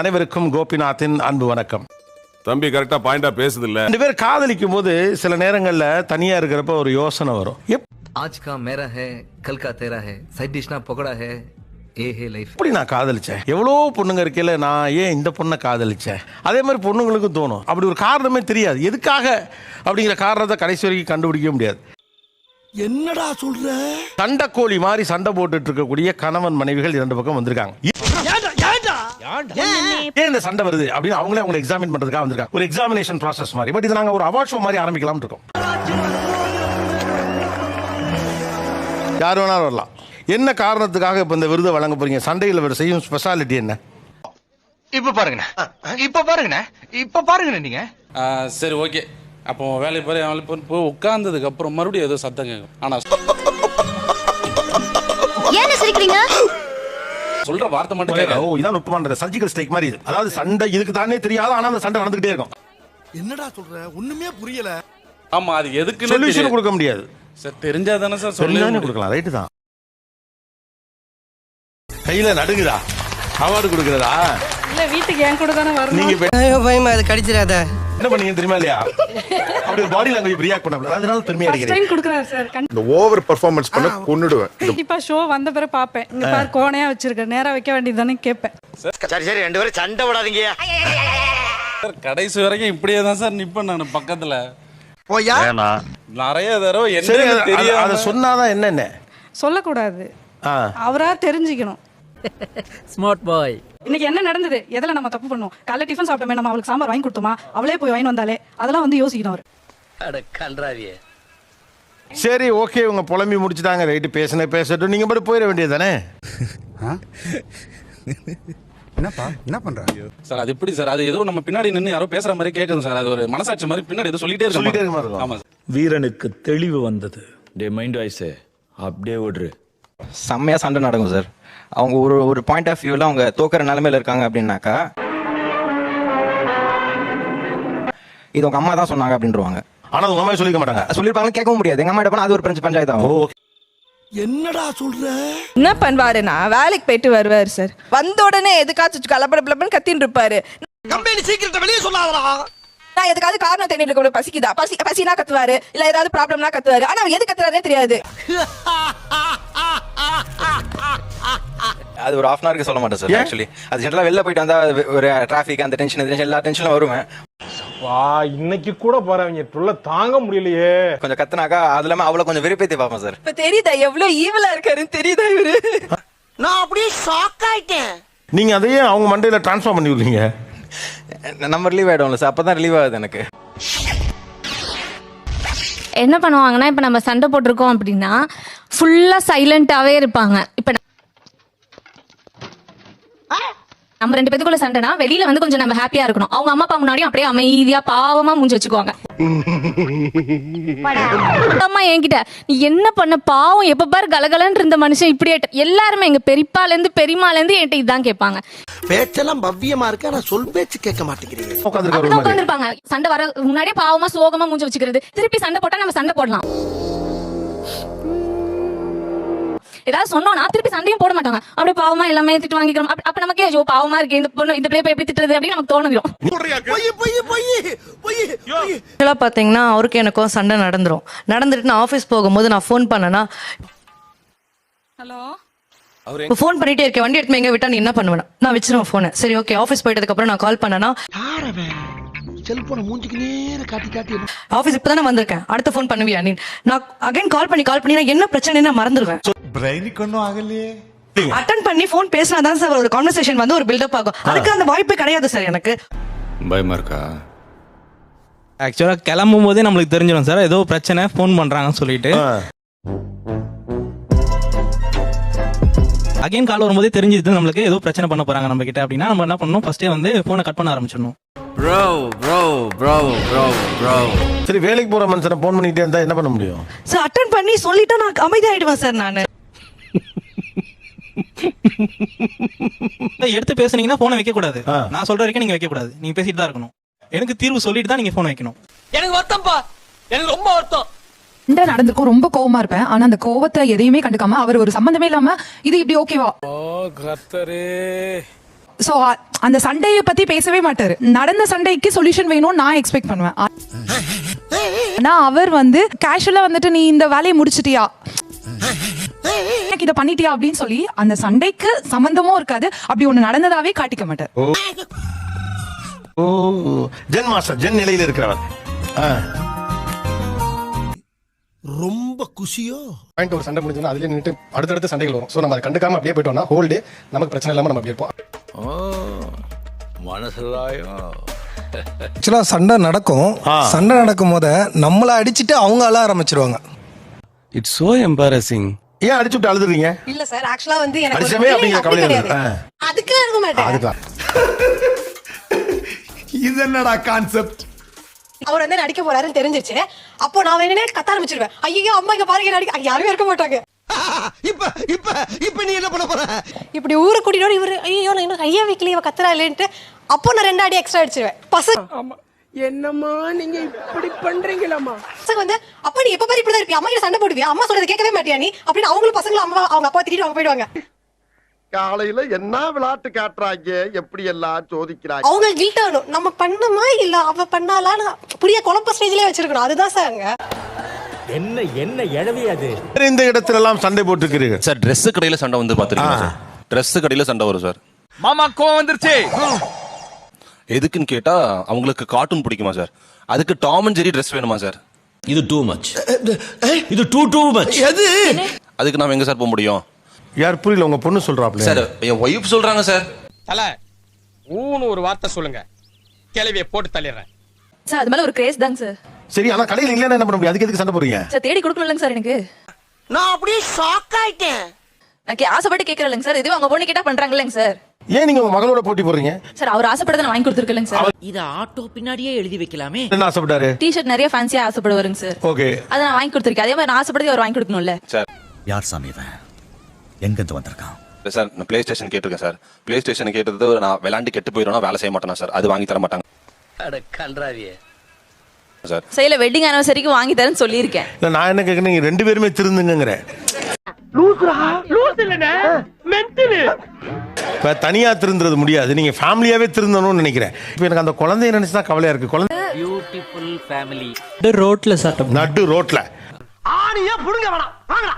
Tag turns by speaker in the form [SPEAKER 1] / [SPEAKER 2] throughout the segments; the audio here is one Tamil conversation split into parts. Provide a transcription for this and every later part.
[SPEAKER 1] அனைவருக்கும் கோபிநாத்தின் அன்பு வணக்கம்.
[SPEAKER 2] தம்பி கரெக்டா பாயிண்டா பேசுது இல்ல
[SPEAKER 1] ரெண்டு பேர் காதலிக்கும் போது சில நேரங்கள்ல தனியா இருக்கிறப்ப ஒரு யோசனை வரும்.
[SPEAKER 3] ஆஜ் கா மேரா ஹே கல் கா தேரா ஹே சைட் டிஷ்னா பகோடா ஹே ஏ ஹே லைஃப்.
[SPEAKER 1] இப்படி நான் காதலிச்சேன்? எவ்வளோ பொண்ணுங்க இருக்கையில நான் ஏன் இந்த பொண்ணை காதலிச்சேன்? அதே மாதிரி பொண்ணுங்களுக்கும் தோணும். அப்படி ஒரு காரணமே தெரியாது. எதுக்காக அப்படிங்கிற காரணத்தை கடைசி வரைக்கும் கண்டுபிடிக்க முடியாது.
[SPEAKER 4] என்னடா சொல்ற?
[SPEAKER 1] சண்டை கோழி மாதிரி சண்டை போட்டுட்டு இருக்கக்கூடிய கணவன் மனைவிகள் இரண்டு பக்கம் வந்திருக்காங்க. ஏன்? இந்த சண்டை வருது அப்படின்னு அவங்களே அவங்களை எக்ஸாமின் பண்றதுக்காக வந்திருக்காங்க. ஒரு எக்ஸாமினேஷன் ப்ராசஸ் மாதிரி. பட் இது நாங்க ஒரு அவார்ட் ஷோ மாதிரி ஆரம்பிக்கலாம் இருக்கோம். யார் வேணாலும் வரலாம். என்ன காரணத்துக்காக இப்ப இந்த விருதை வழங்க போறீங்க? சண்டையில் வர செய்யும் ஸ்பெஷாலிட்டி என்ன?
[SPEAKER 5] இப்ப பாருங்கண்ணே. இப்ப பாருங்கண்ணே. இப்ப பாருங்கண்ணே நீங்க.
[SPEAKER 6] சரி ஓகே. அப்போ வேலைக்கு போய் போய் போய் உட்கார்ந்ததுக்கு அப்புறம் மறுபடியும் ஏதோ சத்தம் கேட்கும். ஆனா சொல்ற வார்த்தை மட்டும் கேட்க
[SPEAKER 1] ஓ இதான் நுட்பமானது சர்ஜிக்கல் ஸ்ட்ரைக் மாதிரி. அதாவது சண்டை இதுக்கு தானே தெரியாது ஆனா அந்த சண்டை நடந்துகிட்டே இருக்கும்.
[SPEAKER 4] என்னடா சொல்ற? ஒண்ணுமே புரியல.
[SPEAKER 6] ஆமா அது எதுக்குன்னு
[SPEAKER 1] சொல்யூஷன். கொடுக்க முடியாது.
[SPEAKER 6] சார் தெரிஞ்சா தானே சார்
[SPEAKER 1] சொல்லானே
[SPEAKER 6] சொல்லி
[SPEAKER 1] கொடுக்கலாம். ரைட்டு தான். கையில நடுங்குதா? அவார்டு கொடுக்கறதா?
[SPEAKER 7] இல்ல வீட்டுக்கு என் கூட தானே வரணும்?
[SPEAKER 1] நீங்க
[SPEAKER 8] ஐயோ பயமா அது கடிச்சிடாத.
[SPEAKER 1] என்ன பண்ணீங்க தெரியுமா இல்லையா? அப்படி பாடி லாங்குவேஜ் ரியாக்ட் பண்ண அதனால பெருமையா அடிக்கிறேன்
[SPEAKER 7] டைம் கொடுக்குறாரு சார்
[SPEAKER 2] இந்த ஓவர் பெர்ஃபார்மன்ஸ் பண்ண கொன்னுடுவேன்.
[SPEAKER 7] கண்டிப்பா ஷோ வந்த பிறகு பாப்பேன் இங்க பாரு கோணையா வச்சிருக்க. நேரா வைக்க வேண்டியதுதானே கேட்பேன்.
[SPEAKER 4] சரி சரி ரெண்டு பேரும் சண்டை விடாதீங்க
[SPEAKER 6] சார் கடைசி வரைக்கும் இப்படியே தான் சார் நிப்பேன் நான் பக்கத்துல.
[SPEAKER 4] போயா?
[SPEAKER 6] நிறைய தடவை என்ன
[SPEAKER 1] அது- அது-
[SPEAKER 6] தெரியாம
[SPEAKER 1] அதை சொன்னாதான் என்னென்ன?
[SPEAKER 7] சொல்லக்கூடாது. அவரா தெரிஞ்சுக்கணும்.
[SPEAKER 8] ஸ்மார்ட் பாய்
[SPEAKER 7] இன்னைக்கு என்ன நடந்தது? எதில் நம்ம தப்பு பண்ணோம்? காலைல டிஃபன் சாப்பிட்டோமே நம்ம அவளுக்கு சாம்பார் வாங்கி கொடுத்தோமா? அவளே போய் வாங்கி வந்தாலே அதெல்லாம் வந்து யோசிக்கணும் அவர்.
[SPEAKER 3] அட கன்றாவியே
[SPEAKER 1] சரி ஓகே உங்க புலம்பி முடிச்சுட்டாங்க. ரைட்டு பேசின பேசட்டும். நீங்க மட்டும் போயிட வேண்டியது தானே
[SPEAKER 4] என்னப்பா? என்ன பண்ற?
[SPEAKER 6] சார் அது எப்படி சார்? அது ஏதோ நம்ம பின்னாடி நின்று யாரோ பேசுற மாதிரி கேட்கணும் சார். அது ஒரு மனசாட்சி மாதிரி பின்னாடி ஏதோ சொல்லிட்டே
[SPEAKER 1] சொல்லிட்டே இருக்க மாதிரி. இருக்கும்.
[SPEAKER 6] ஆமா
[SPEAKER 9] வீரனுக்கு தெளிவு வந்தது. டே மைண்ட் வாய்ஸு. அப்படியே ஓடுரு
[SPEAKER 5] செம்மையா சண்டை நடக்கும் சார். அவங்க ஒரு ஒரு பாயிண்ட் ஆஃப் வியூல அவங்க தோக்குற நிலைமையில இருக்காங்க அப்படின்னாக்கா இது உங்க அம்மா தான் சொன்னாங்க அப்படின்றவாங்க.
[SPEAKER 1] ஆனா உங்க அம்மா சொல்லிக்க மாட்டாங்க.
[SPEAKER 5] சொல்லிருப்பாங்க கேட்கவும் முடியாது. எங்க அம்மா போனா அது ஒரு பிரச்சனை பஞ்சாயத்து ஆகும்.
[SPEAKER 4] என்னடா சொல்ற?
[SPEAKER 7] என்ன பண்ணுவாருன்னா வேலைக்கு போயிட்டு வருவாரு சார். வந்த உடனே எதுக்காச்சும் கலப்பட பிளப்பன்னு கத்தின்னு இருப்பாரு.
[SPEAKER 4] கம்பெனி சீக்கிரத்தை வெளியே சொல்லாதடா.
[SPEAKER 7] நான் எதுக்காவது காரணம் தேடிட்டு இருக்க பசிக்குதா? பசி பசினா கத்துவாரு இல்ல ஏதாவது ப்ராப்ளம்னா கத்துவாரு. ஆனா அவர் எது கத்துறாருனே தெரியாது.
[SPEAKER 5] அது ஒரு ஹாஃப் அன் சொல்ல மாட்டேன் சார் ஆக்சுவலி அது ஜென்ரலா வெளில போயிட்டு வந்தா அது ஒரு டிராஃபிக் அந்த டென்ஷன் எல்லா டென்ஷனும் வருவேன்.
[SPEAKER 9] வா இன்னைக்கு கூட போறவங்க தொல்லை தாங்க முடியலையே.
[SPEAKER 5] கொஞ்சம் கத்துனாக்கா அது இல்லாம அவளை கொஞ்சம் வெறுப்பேத்தி பார்ப்பேன் சார்
[SPEAKER 7] இப்ப தெரியுதா எவ்வளவு ஈவலா இருக்காருன்னு தெரியுதா இவரு?
[SPEAKER 8] நான் அப்படியே ஷாக் ஆயிட்டேன்.
[SPEAKER 1] நீங்க அதையே அவங்க மண்டையில டிரான்ஸ்ஃபார்ம் பண்ணி விடுறீங்க
[SPEAKER 5] நம்ம ரிலீவ் ஆயிடும்ல சார் அப்பதான் ரிலீவ் ஆகுது எனக்கு.
[SPEAKER 10] என்ன பண்ணுவாங்கன்னா இப்ப நம்ம சண்டை போட்டிருக்கோம் அப்படின்னா ஃபுல்லா சைலண்டாவே இருப்பாங்க. இப்ப நம்ம ரெண்டு பேத்துக்குள்ள சண்டைனா வெளியில வந்து கொஞ்சம் நம்ம ஹாப்பியா இருக்கணும். அவங்க அம்மா அப்பா முன்னாடியும் அப்படியே அமைதியா பாவமா மூஞ்சி வச்சுக்குவாங்க. அம்மா என்கிட்ட நீ என்ன பண்ண? பாவம் எப்ப பாரு கலகலன்னு இருந்த மனுஷன் இப்படி ஆயிட்ட எல்லாருமே எங்க பெரியப்பால இருந்து பெரியமால இருந்து என்கிட்ட இதான் கேட்பாங்க.
[SPEAKER 4] பேச்செல்லாம் பவ்யமா இருக்கு ஆனா சொல் பேச்சு கேட்க மாட்டேங்கிறீங்க.
[SPEAKER 10] உட்காந்துருப்பாங்க. சண்டை வர முன்னாடியே பாவமா சோகமா மூஞ்சி வச்சுக்கிறது. திருப்பி சண்டை போட்டா நம்ம சண்டை போடலாம். ஏதாவது சொன்னோம்னா திருப்பி சண்டையும் போட மாட்டாங்க. அப்படியே பாவமா எல்லாமே திட்டு வாங்கிக்கிறோம். அப்ப- அப்ப நமக்கே ஐயோ பாவமா இருக்கு இந்த பொண்ணு இந்த பிள்ளை எப்படி திட்டுறது அப்படின்னு நமக்கு தோணுதும்
[SPEAKER 4] பொய் பொய் பொய் பொய் பொய்.
[SPEAKER 8] ஆக்சுவலா பாத்தீங்கன்னா அவருக்கு எனக்கும் சண்டை நடந்துரும். நடந்துட்டு நான் ஆபீஸ் போகும்போது நான் ஃபோன் பண்ணனா
[SPEAKER 7] ஹலோ?
[SPEAKER 8] ஃபோன் பண்ணிட்டே இருக்கேன். வண்டி எடுத்து எங்க விட்டா நீ என்ன பண்ணுவேன் நான் வச்சிருவேன் போனை சரி ஓகே ஆபீஸ் போயிட்டதுக்கு அப்புறம் நான் கால் பண்ணனா
[SPEAKER 4] செல்போனை மூஞ்சிக்கு நேர காட்டி காட்டி.
[SPEAKER 8] ஆபீஸ் இப்பதானே வந்திருக்கேன். அடுத்த ஃபோன் பண்ணுவியா நீ? நான் அகைன் கால் பண்ணி கால் பண்ணி நான் என்ன பிரச்சனைன்னு நான் மறந்துடுவேன்
[SPEAKER 4] பிரெயினுக்கு ஒன்றும் ஆகலையே.
[SPEAKER 8] அட்டன் பண்ணி ஃபோன் பேசினா தான் சார் ஒரு கான்வர்சேஷன் வந்து ஒரு பில்டப் ஆகும். அதுக்கு அந்த வாய்ப்பு கிடையாது சார் எனக்கு.
[SPEAKER 2] பயமா இருக்கா?
[SPEAKER 9] ஆக்சுவலாக கிளம்பும் போதே நம்மளுக்கு தெரிஞ்சிடும் சார். ஏதோ பிரச்சனை ஃபோன் பண்ணுறாங்கன்னு சொல்லிட்டு. அகைன் கால் வரும்போதே தெரிஞ்சிருது நம்மளுக்கு ஏதோ பிரச்சனை பண்ண போறாங்க நம்ம கிட்ட அப்படின்னா நம்ம என்ன பண்ணணும்? ஃபர்ஸ்டே வந்து ஃபோனை கட் பண்ண ஆரம்பிச்சிடணும்.
[SPEAKER 3] Bro bro bro bro bro
[SPEAKER 1] சரி வேலைக்கு போற மனுஷனை ஃபோன் பண்ணிட்டே இருந்தால் என்ன பண்ண முடியும்?
[SPEAKER 8] சார் அட்டன் பண்ணி சொல்லிட்டா நான் அமைதியாயிடுவேன் சார் நான்.
[SPEAKER 9] எடுத்து பேசுனீங்கன்னா ஃபோனை வைக்க கூடாது. நான் சொல்ற வரைக்கும் நீங்க வைக்க கூடாது நீங்க பேசிட்டு தான் இருக்கணும். எனக்கு தீர்வு சொல்லிட்டு தான் நீங்க ஃபோன் வைக்கணும்.
[SPEAKER 8] எனக்கு வருத்தம்ப்பா எனக்கு ரொம்ப வருத்தம்.
[SPEAKER 7] நடந்திருக்கும் ரொம்ப கோவமா இருப்பேன். ஆனா அந்த கோவத்தை எதையுமே கண்டுக்காம அவர் ஒரு சம்பந்தமே இல்லாம இது இப்படி ஓகேவா? சோ
[SPEAKER 11] அந்த சண்டையை பத்தி பேசவே மாட்டாரு. நடந்த சண்டைக்கு சொல்யூஷன் வேணும்னு நான் எக்ஸ்பெக்ட் பண்ணுவேன். ஆனா அவர் வந்து கேஷுவலா வந்துட்டு நீ இந்த வேலையை முடிச்சிட்டியா? எனக்கு இதை பண்ணிட்டியா அப்படின்னு சொல்லி அந்த சண்டைக்கு சம்பந்தமும் இருக்காது. அப்படி ஒண்ணு நடந்ததாவே காட்டிக்க மாட்டார்.
[SPEAKER 1] ஓ. ஜென் மாஸ்டர் ஜென் நிலையில் இருக்கிறவர் ஆ.
[SPEAKER 4] ரொம்ப குஷியோ?
[SPEAKER 12] பாயிண்ட் ஒரு சண்டை முடிஞ்சதுன்னா அதுல நின்று அடுத்தடுத்த சண்டைகள் வரும். ஸோ நம்ம அதை கண்டுக்காம அப்படியே போயிட்டோம்னா ஹோல் டே நமக்கு பிரச்சனை இல்லாம நம்ம அப்படியே இருப்போம்
[SPEAKER 13] ஆக்சுவலாக சண்டை நடக்கும். சண்டை நடக்கும் போத நம்மளை அடிச்சுட்டு அவங்க அழ ஆரம்பிச்சிருவாங்க.
[SPEAKER 2] இட்ஸ் சோ எம்பாரசிங்
[SPEAKER 1] ஏன் அடிச்சு விட்டு அழுதுறீங்க?
[SPEAKER 14] இல்ல சார் ஆக்சுவலா வந்து
[SPEAKER 1] அடிச்சமே அப்படிங்கிற கவலை இருக்கு ஆ.
[SPEAKER 14] அதுக்கெல்லாம் இருக்க மாட்டேன்.
[SPEAKER 1] அதுதான்
[SPEAKER 4] இது என்னடா கான்செப்ட்
[SPEAKER 14] அவர் வந்து நடிக்க போறாருன்னு தெரிஞ்சிருச்சு. அப்போ நான் வேணே கத்த ஆரம்பிச்சிருவேன். ஐயோ அம்மா இங்க பாருங்க நடிக்க அங்க யாருமே இருக்க மாட்டாங்க.
[SPEAKER 4] இப்ப இப்ப இப்ப நீ என்ன பண்ண போற?
[SPEAKER 14] இப்படி ஊரு கூட்டிட்டு இவரு ஐயோ நான் இன்னும் கையா வைக்கல இவ கத்துறா இல்லைன்ட்டு அப்போ நான் ரெண்டு அடி எக்ஸ்ட்ரா அடிச்சிருவேன். பசங்க
[SPEAKER 4] என்னம்மா நீங்க இப்படி பண்றீங்களாமா
[SPEAKER 14] பசங்க வந்து அப்பா நீ எப்ப பாரு இப்படிதான் இருப்பியா? அம்மா கிட்ட சண்டை போடுவியா? அம்மா சொல்றதை கேட்கவே மாட்டியா நீ? அப்படின்னு அவங்களும் பசங்களும் அம்மா அவங்க அப்பா திட்டிட்டு அவங்க போயிடுவாங்க.
[SPEAKER 4] காலையில என்ன விளையாட்டு காட்டுறாங்க? எப்படி எல்லாம் சோதிக்கிறாங்க?
[SPEAKER 14] அவங்க கில்ட் ஆகணும் நம்ம பண்ணமா இல்ல. அவ பண்ணாலான்னு புரிய குழப்ப ஸ்டேஜ்லயே வச்சிருக்கணும். அதுதான் சார் அங்க.
[SPEAKER 1] வேற இந்த இடத்துல எல்லாம் சண்டை போட்டுருக்கிறீர்கள்.
[SPEAKER 2] சார் Dress கடையில சண்டை வந்து பாத்துருக்கீங்க Dress கடையில சண்டை வரும் சார்
[SPEAKER 15] மாமா கோவம் வந்துருச்சு.
[SPEAKER 2] எதுக்குன்னு கேட்டா அவங்களுக்கு கார்ட்டூன் பிடிக்குமா சார் அதுக்கு டாம் அண்ட் ஜெரி ட்ரெஸ் வேணுமா சார்
[SPEAKER 4] இது டூ மச் இது டூ டூ மச் எது?
[SPEAKER 2] அதுக்கு நாம எங்க சார் போக முடியும்?
[SPEAKER 1] யார் புரியல உங்க பொண்ணு சொல்றாப்ல?
[SPEAKER 2] சார் என் ஒய்ஃப் சொல்றாங்க சார்
[SPEAKER 15] தல ஊன்னு ஒரு வார்த்தை சொல்லுங்க. கிளவிய போட்டு தள்ளிடுறேன்.
[SPEAKER 16] சார் அது மேல ஒரு கிரேஸ் தாங்க சார்
[SPEAKER 1] சரி ஆனா கடையில் இல்லைன்னா என்ன பண்ண முடியும்? அதுக்கு எதுக்கு சண்டை போடுறீங்க?
[SPEAKER 16] சார் தேடி கொடுக்கணும்லங்க சார் எனக்கு.
[SPEAKER 4] நான் அப்படியே ஷாக் ஆயிட்டேன்.
[SPEAKER 16] நான் கே- ஆசைப்பட்டு கேட்கறேங்க சார் இதுவே அவங்க பொண்ணு கேட்டா பண்றாங்கல்லங்க சார்
[SPEAKER 1] ஏன் நீங்க உங்க மகளோட போட்டி போடுறீங்க?
[SPEAKER 16] சார் அவர் ஆசைப்பட்டதை நான் வாங்கி கொடுத்துருக்கேங்க சார்
[SPEAKER 11] இத ஆட்டோ பின்னாடியே எழுதி வைக்கலாமே.
[SPEAKER 1] என்ன ஆசைப்பட்டாரு?
[SPEAKER 16] டிஷர்ட் நிறைய ஃபேன்சியா ஆசைப்படுவாருங்க சார்
[SPEAKER 1] ஓகே.
[SPEAKER 16] அதை நான் வாங்கி கொடுத்துருக்கேன். அதே மாதிரி நான் ஆசைப்பட்டதை அவர் வாங்கி கொடுக்கணும்ல.
[SPEAKER 2] சார்
[SPEAKER 4] யார் சாமி இவன்? எங்கிருந்து வந்திருக்கான்?
[SPEAKER 2] இல்ல சார் நான் பிளே ஸ்டேஷன் கேட்டிருக்கேன் சார் பிளே ஸ்டேஷன் கேட்டது நான் விளாண்டு கெட்டு போயிடும்னா வேலை செய்ய மாட்டேனா சார் அது வாங்கி தர மாட்டாங்க. சார்
[SPEAKER 16] செய்யல வெட்டிங் ஆனிவர்சரிக்கு வாங்கி தரேன்னு சொல்லியிருக்கேன்.
[SPEAKER 1] நான் என்ன கேட்கறேன் நீங்க ரெண்டு பேருமே திருந்துங்கிறேன் இப்ப தனியா திருந்துறது முடியாது. நீங்க ஃபேமிலியாவே திருந்தணும்னு நினைக்கிறேன். இப்ப எனக்கு அந்த குழந்தைய நினைச்சு தான் கவலையா இருக்கு. குழந்தை
[SPEAKER 11] பியூட்டிஃபுல் ஃபேமிலி
[SPEAKER 9] ரோட்ல சட்டம்
[SPEAKER 1] நடு ரோட்ல.
[SPEAKER 4] ஆணியா புடுங்க வேணாம். வாங்கடா.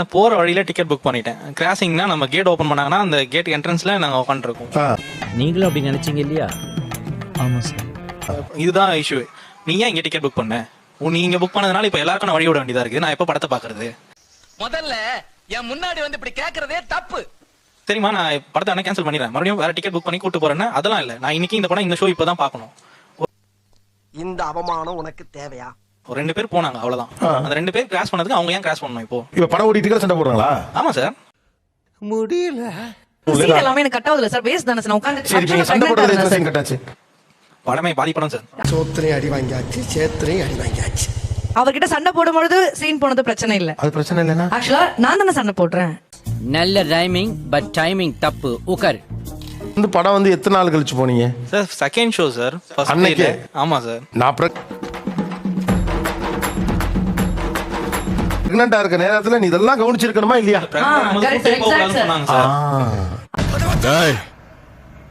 [SPEAKER 9] நான் போற வழியில டிக்கெட் புக் பண்ணிட்டேன். கிராசிங்னா நம்ம கேட் ஓபன் பண்ணாங்கன்னா அந்த கேட் என்ட்ரன்ஸ்ல நாங்க உட்காந்துருக்கோம்.
[SPEAKER 11] நீங்களும் அப்படி நினைச்சீங்க இல்லையா?
[SPEAKER 9] ஆமா சார் இதுதான் இஷ்யூ நீ ஏன் இங்க டிக்கெட் புக் பண்ண? உன் நீங்க புக் பண்ணதுனால இப்ப எல்லாருக்கும் நான் வழி விட வேண்டியதா இருக்கு நான் எப்ப படத்தை பாக்குறது
[SPEAKER 11] முதல்ல என் முன்னாடி வந்து இப்படி கேக்குறதே தப்பு.
[SPEAKER 9] சரிம்மா நான் படத்தை வேணா கேன்சல் பண்ணிடுறேன். மறுபடியும் வேற டிக்கெட் புக் பண்ணி கூட்டு போறேன்னா அதெல்லாம் இல்ல. நான் இன்னைக்கு இந்த படம் இந்த ஷோ இப்பதான் பார்க்கணும்.
[SPEAKER 4] இந்த அவமானம் உனக்கு தேவையா?
[SPEAKER 9] ஒரு ரெண்டு பேர் போனாங்க அவ்வளவுதான். அந்த ரெண்டு பேர் கிராஸ் பண்ணதுக்கு அவங்க ஏன் கிராஸ் பண்ணணும் இப்போ?
[SPEAKER 1] இப்ப படம் ஓடிட்டு சண்டை போடுறாங்களா?
[SPEAKER 9] ஆமா சார்
[SPEAKER 4] முடியல.
[SPEAKER 14] எல்லாமே எனக்கு கட் ஆகுதுல சார் வேஸ்ட் தானே சார்
[SPEAKER 1] நீங்க சண்டை போடுறது கட்டாச்சு
[SPEAKER 9] படமே பாதி படம் சார்
[SPEAKER 13] சோத்திரையும் அடி வாங்கியாச்சு சேத்திரையும் அடி வாங்கியாச்சு.
[SPEAKER 14] அவர்கிட்ட சண்டை போடும்பொழுது சீன் போனது பிரச்சனை இல்ல.
[SPEAKER 1] அது பிரச்சனை இல்லைன்னா?
[SPEAKER 14] ஆக்சுவலா நான் தானே சண்டை போடுறேன்.
[SPEAKER 11] நல்ல ரைமிங் பட் டைமிங் தப்பு. உக்கர்
[SPEAKER 1] இந்த படம் வந்து எத்தனை நாள் கழிச்சு போனீங்க?
[SPEAKER 9] சார் செகண்ட் ஷோ சார்
[SPEAKER 1] அன்னைக்கே?
[SPEAKER 9] ஆமா சார்
[SPEAKER 1] நான் பிரெக்னண்டா இருக்க நேரத்துல நீ இதெல்லாம் கவனிச்சிருக்கணுமா இல்லையா?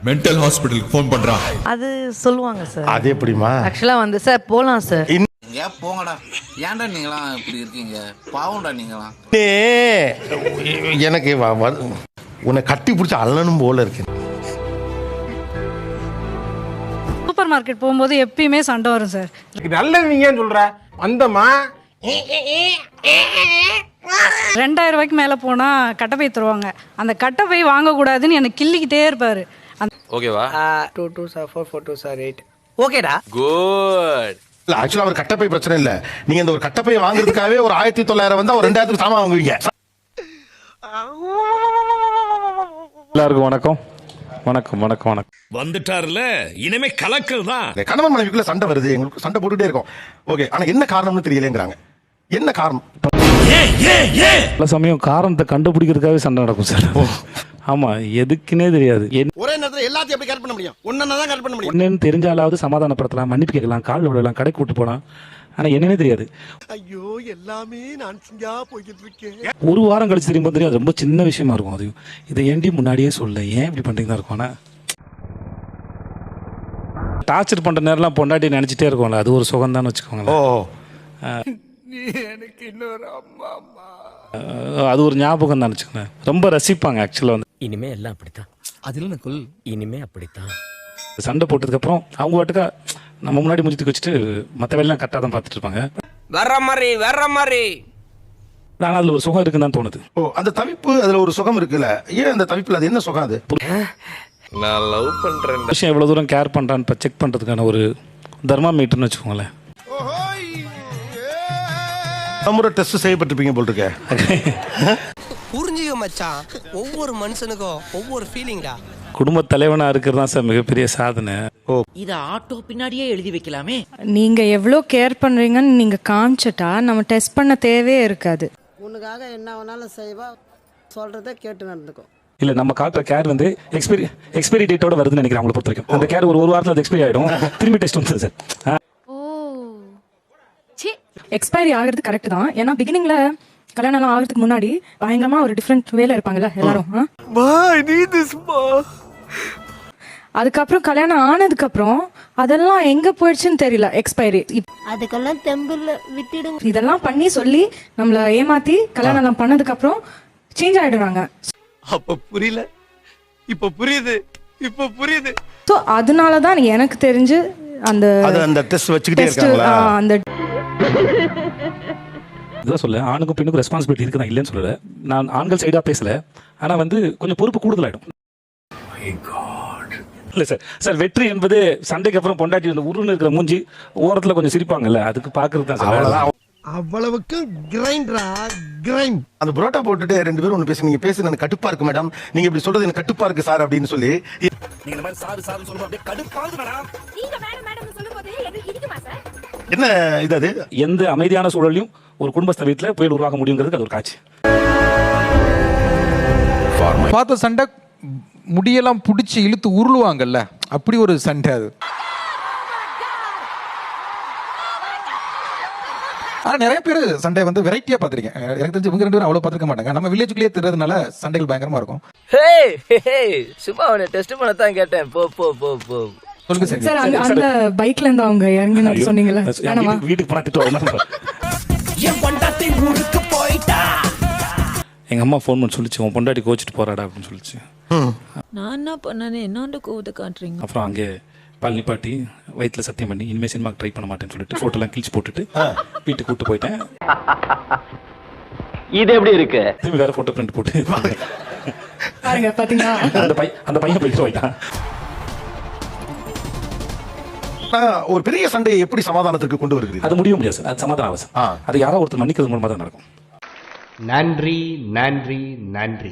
[SPEAKER 2] மென்டல் ஹாஸ்பிட்டலுக்கு ஃபோன் பண்றான்
[SPEAKER 14] அது சொல்லுவாங்க சார்
[SPEAKER 1] அது எப்படிமா
[SPEAKER 14] ஆக்சுவலா வந்து சார் போலாம் சார்
[SPEAKER 11] ஏன் போங்கடா. ஏன்டா நீங்களாம் இப்படி இருக்கீங்க? பாவம்டா நீங்களாம்.
[SPEAKER 1] ஏ, எனக்கு உன்னை கட்டி பிடிச்ச அள்ளனும் போல இருக்கு.
[SPEAKER 11] சூப்பர் மார்க்கெட் போகும்போது எப்பயுமே சண்டை வரும் சார்
[SPEAKER 13] நல்லது நீங்க சொல்ற? வந்தமா
[SPEAKER 11] ரெண்டாயிரம் ரூபாய்க்கு மேல போனா கட்டப்பை தருவாங்க. அந்த கட்டப்பை வாங்கக்கூடாதுன்னு எனக்கு கிள்ளிக்கிட்டே இருப்பாரு.
[SPEAKER 2] ஓகேவா?
[SPEAKER 13] Two two sir four four two sir eight
[SPEAKER 11] ஓகேடா
[SPEAKER 2] குட்
[SPEAKER 1] இல்ல ஆக்சுவலா அவர் கட்டப்பை பிரச்சனை இல்ல. நீங்க இந்த ஒரு கட்டப்பையை வாங்குறதுக்காகவே ஒரு ஆயிரத்தி தொள்ளாயிரம் வந்தா ஒரு ரெண்டாயிரத்துக்கு சாமான் வாங்குவீங்க.
[SPEAKER 9] எல்லாருக்கும் வணக்கம். வணக்கம் வணக்கம் வணக்கம்.
[SPEAKER 4] வந்துட்டார்ல இனிமே கலக்கல் தான்.
[SPEAKER 1] கணவன் மனைவிக்குள்ள சண்டை வருது. எங்களுக்கு சண்டை போட்டுட்டே இருக்கோம். ஓகே ஆனா என்ன காரணம்னு தெரியலங்கிறாங்க என்ன காரணம்?
[SPEAKER 9] பல சமயம் காரணத்தை கண்டுபிடிக்கிறதுக்காகவே சண்டை நடக்கும் சார். ஆமா எதுக்குன்னே தெரியாது.
[SPEAKER 4] ஒரே நேரத்துல எல்லாத்தையும் எப்படி கரெக்ட் பண்ண முடியும்? ஒன்னா தான் கரெக்ட் பண்ண முடியும்.
[SPEAKER 9] என்னன்னு தெரிஞ்சாலாவது சமாதானப்படுத்தலாம் மன்னிப்பு கேட்கலாம் கால் விடலாம் கடை கூட்டு போலாம். ஆனா என்னன்னே தெரியாது.
[SPEAKER 4] ஐயோ எல்லாமே நான் செஞ்சா போய்கிட்டு இருக்கேன்
[SPEAKER 9] ஒரு வாரம் கழிச்சு தெரியும்போது தெரியும் ரொம்ப சின்ன விஷயமா இருக்கும் அது இதை ஏண்டி முன்னாடியே சொல்ல ஏன் இப்படி பண்றீங்க இருக்கும்? ஆனா
[SPEAKER 6] டார்ச்சர் பண்ணுற நேரம்லாம் பொண்டாட்டி நினச்சிட்டே இருக்கோம்ல அது ஒரு சுகம் தான் வச்சுக்கோங்களேன்.
[SPEAKER 1] ஓ
[SPEAKER 6] அஹ் அது ஒரு ஞாபகம் தான் வச்சுக்கோங்களேன் ரொம்ப ரசிப்பாங்க ஆக்சுவலாக வந்து.
[SPEAKER 3] இனிமே எல்லாம் அப்படித்தான். அதில் நக்குல் இனிமே அப்படித்தான்.
[SPEAKER 6] சண்டை போட்டதுக்கப்புறம் அவங்க வாட்டுக்கா நம்ம முன்னாடி முடித்துக்கு வச்சுட்டு மற்ற வேலையெல்லாம் கரெக்டாக தான் பார்த்துட்டு இருப்பாங்க.
[SPEAKER 3] வர்ற மாதிரி வர்ற மாதிரி.
[SPEAKER 6] ஆனால் அதில் ஒரு சுகம் இருக்குன்னு தான் தோணுது.
[SPEAKER 1] ஓ அந்த தவிப்பு அதுல ஒரு சுகம் இருக்குல்ல? ஏன் அந்த தவிப்புல அது என்ன சுகம் அது?
[SPEAKER 3] நான் லவ் பண்றேன்
[SPEAKER 6] விஷயம் எவ்வளோ தூரம் கேர் பண்ணுறான்னு இப்போ செக் பண்ணுறதுக்கான ஒரு தர்மாமீட்டர்னு வச்சுக்கோங்களேன்.
[SPEAKER 1] முறை டெஸ்ட் செய்யப்பட்டிருப்பீங்க போல் இருக்க
[SPEAKER 3] புரிஞ்சுக்க மச்சான். ஒவ்வொரு மனுஷனுக்கும் ஒவ்வொரு ஃபீலிங்டா
[SPEAKER 6] குடும்ப தலைவனாக இருக்கிறது தான் சார் மிகப்பெரிய சாதனை.
[SPEAKER 17] இத ஆட்டோ பின்னாடியே எழுதி வைக்கலாமே.
[SPEAKER 18] நீங்க எவ்வளோ கேர் பண்றீங்கன்னு நீங்க காமிச்சிட்டா நம்ம டெஸ்ட் பண்ண தேவையே இருக்காது.
[SPEAKER 17] உனக்காக என்ன வேணாலும் செய்வா சொல்றதை கேட்டு நடந்துக்கோ.
[SPEAKER 6] இல்லை நம்ம காட்டுற கேர் வந்து எக்ஸ்பைரி எக்ஸ்பைரி டேட்டோட வருதுன்னு நினைக்கிறேன் அவங்கள பொறுத்த வரைக்கும். அந்த கேர் ஒரு ஒரு வாரத்தில் அது எக்ஸ்பைரி ஆகிடும் திரும்பி டெஸ்ட் வந்து சார்.
[SPEAKER 19] எக்ஸ்பைரி ஆகிறது கரெக்ட் தான். ஏன்னா பிகினிங்ல கல்யாணம் எல்லாம் ஆகிறதுக்கு முன்னாடி பயங்கரமா ஒரு டிஃப்ரெண்ட் வேல இருப்பாங்கல்ல எல்லாரும்? அதுக்கப்புறம் கல்யாணம் ஆனதுக்கு அப்புறம் அதெல்லாம் எங்க போயிடுச்சுன்னு தெரியல எக்ஸ்பைரி
[SPEAKER 17] அதுக்கெல்லாம் தெம்பில் விட்டுடுங்க.
[SPEAKER 19] இதெல்லாம் பண்ணி சொல்லி நம்மள ஏமாத்தி கல்யாணம் எல்லாம் பண்ணதுக்கு அப்புறம் சேஞ்ச் ஆயிடுறாங்க.
[SPEAKER 3] அப்ப புரியல. இப்ப புரியுது. இப்ப புரியுது.
[SPEAKER 18] ஸோ அதனால தான் எனக்கு தெரிஞ்சு அந்த
[SPEAKER 1] அந்த டெஸ்ட் வச்சுக்கிட்டே
[SPEAKER 18] டெஸ்ட்
[SPEAKER 1] இருக்காங்களா?
[SPEAKER 18] அந்த
[SPEAKER 6] இதுதான் சொல்ல ஆணுக்கும் பெண்ணுக்கும் ரெஸ்பான்சிபிலிட்டி இருக்குதான் இல்லைன்னு சொல்லல. நான் ஆண்கள் சைடாக பேசல. ஆனால் வந்து கொஞ்சம் பொறுப்பு கூடுதலாயிடும். இல்லை சார் சார் வெற்றி என்பது சண்டைக்கு அப்புறம் பொண்டாட்டி அந்த உருன்னு இருக்கிற மூஞ்சி ஓரத்தில் கொஞ்சம் சிரிப்பாங்கல்ல அதுக்கு பார்க்கறது தான் சார்.
[SPEAKER 4] அவ்வளவுக்கு கிரைண்டரா கிரைண்ட்
[SPEAKER 1] அந்த புரோட்டா போட்டுட்டு ரெண்டு பேரும் ஒன்று பேசி நீங்க பேசுறது எனக்கு கட்டுப்பா இருக்கு மேடம் நீங்க இப்படி சொல்றது எனக்கு கட்டுப்பா இருக்கு சார் அப்படின்னு சொல்லி.
[SPEAKER 3] நீங்க இந்த மாதிரி சாரு சாரு சொல்லும்போது அப்படியே கடுப்பாகுது மேடம்
[SPEAKER 20] நீங்க மேடம் மேடம் சொல்லும்போது எனக்கு இடிக்குமா சார்
[SPEAKER 1] என்ன இது அது?
[SPEAKER 6] எந்த அமைதியான சூழலையும் ஒரு குடும்பஸ்த வீட்டில் புயல் உருவாக்க முடியுங்கிறதுக்கு அது ஒரு காட்சி.
[SPEAKER 21] பார்த்த சண்டை முடியெல்லாம் பிடிச்சி இழுத்து உருளுவாங்கல்ல அப்படி ஒரு சண்டை அது.
[SPEAKER 13] ஆனா நிறைய பேர் சண்டை வந்து வெரைட்டியா பார்த்திருக்கேன். எனக்கு தெரிஞ்சு இவங்க ரெண்டு பேரும் அவ்வளவு பார்த்திருக்க மாட்டாங்க. நம்ம வில்லேஜுக்குள்ளேயே தெரிறதுனால சண்டைகள் பயங்கரமா இருக்கும்.
[SPEAKER 3] ஹே ஹே சும்மா அவனை டெஸ்ட் பண்ண தான் கேட்டேன். போ போ போ போ.
[SPEAKER 13] சொல்லுங்க சார்
[SPEAKER 19] அந்த பைக்ல இருந்து அவங்க இறங்கின சொன்னீங்கல்ல வேணாமா?
[SPEAKER 6] வீட்டுக்கு வீட்டுக்கு போனால் திட்டு
[SPEAKER 3] என் பொண்டாட்டி ஊருக்கு போயிட்டா.
[SPEAKER 6] எங்கள் அம்மா ஃபோன் பண்ணி சொல்லிச்சு உன் பொண்டாட்டி கோச்சிட்டு போறாடா அப்படின்னு சொல்லிச்சு.
[SPEAKER 17] நான் என்ன பண்ணனே என்னாண்ட கோவத்தை காட்டுறீங்க?
[SPEAKER 6] அப்புறம் அங்கே பால் நிப்பாட்டி வயிற்றுல சத்தியம் பண்ணி இனிமேல் சினிமாக்கு ட்ரை பண்ண மாட்டேன்னு சொல்லிட்டு ஃபோட்டோலாம் கிழிச்சு போட்டுட்டு வீட்டுக்கு கூட்டு போயிட்டேன்.
[SPEAKER 3] இது எப்படி இருக்கு?
[SPEAKER 6] திரும்பி வேற ஃபோட்டோ பிரிண்ட் போட்டு
[SPEAKER 19] பாருங்க பாத்தீங்களா?
[SPEAKER 6] அந்த பை அந்த பையன் போயிட்டு போயிட்டான்.
[SPEAKER 1] ஒரு பெரிய சண்டையை எப்படி சமாதானத்துக்கு கொண்டு வருகிறது
[SPEAKER 6] அது முடிய முடியாது சார் அது சமாதானம் அவசியம் அது யாரோ ஒருத்தர் மன்னிக்கிறது மூலமாக தான் நடக்கும்.
[SPEAKER 3] நன்றி நன்றி நன்றி.